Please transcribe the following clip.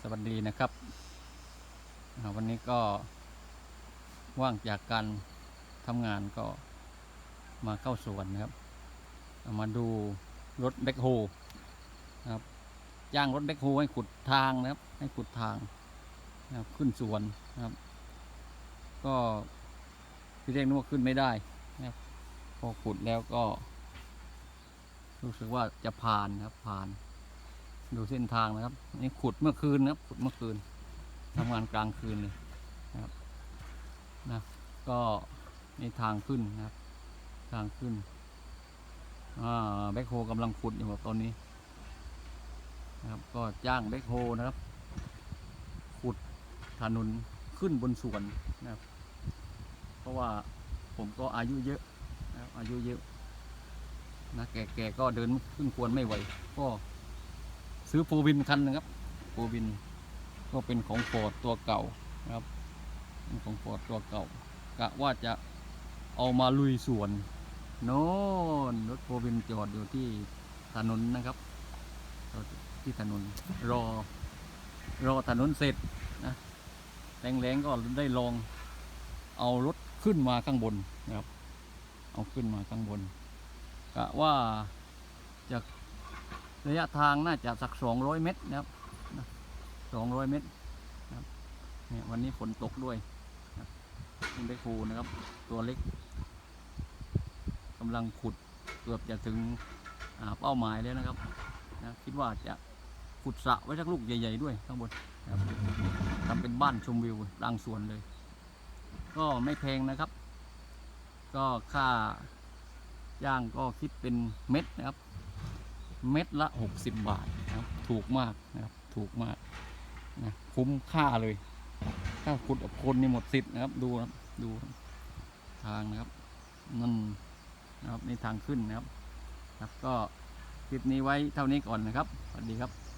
สวัสดีนะครับ วันนี้ก็ว่างจากการทำงานก็มาเข้าสวนนะครับามาดูรถแบ็คโฮนะครับจ้างรถแบ็คโฮให้ขุดทางนะครับ ให้ขุดทางนะครับขึ้นสวนนะครับ ก็ที่เรียกนึกว่าขึ้นไม่ได้นะครับพอขุดแล้วก็ รู้สึกว่าจะผ่านนะครับผ่าน ดูเส้นทางนะครับ นี่ขุดเมื่อคืนนะครับ ขุดเมื่อคืนทำงานกลางคืนเลยนะครับนะก็นี่ทางขึ้นนะครับ ทางขึ้นอ่าแบ็คโฮกำลังขุดอยู่ครับตอนนี้นะครับ ก็จ้างแบ็คโฮนะครับ ขุดถนนขึ้นบนสวนนะครับ เพราะว่าผมก็อายุเยอะนะครับอายุเยอะนะแก่ๆก็เดินขึ้นควรไม่ไหวก็ ซื้อโฟวินคันนึงครับโฟวินก็เป็นของฟอร์ดตัวเก่านะครับเป็นของฟอร์ดตัวเก่ากะว่าจะเอามาลุยสวนโน่นรถโฟวินจอดอยู่ที่ถนนนะครับที่ถนนรอ รอถนนเสร็จนะแรงๆก็ได้ลองเอารถขึ้นมาข้างบนนะครับ เอาขึ้นมาข้างบนกะว่าจะ ระยะทางน่าจะสักสองร้อยเมตรนะครับสองร้อยเมตรนะครับเนี่ยวันนี้ฝนตกด้วยนะครับคุณได้ครูนะครับ ตัวเล็กกำลังขุดเกือบจะถึงเป้าหมายแล้วนะครับนะคิดว่าจะขุดสระไว้สักลูกใหญ่ ๆ ด้วยข้างบนนะครับทำเป็นบ้านชมวิวกลางสวนเลย ก็ไม่แพงนะครับ ก็ค่าย่างก็คิดเป็นเม็ดนะครับ เม็ดละ 60 บาทนะครับถูกมากนะครับถูกมากนะคุ้มค่าเลย ถ้าขุดกับคนนี่หมดสิทธิ์นะครับดูนะดูทางนะครับนั่นนะครับในทางขึ้นนะครับครับก็คลิปนี้ไว้เท่านี้ก่อนนะครับสวัสดีครับ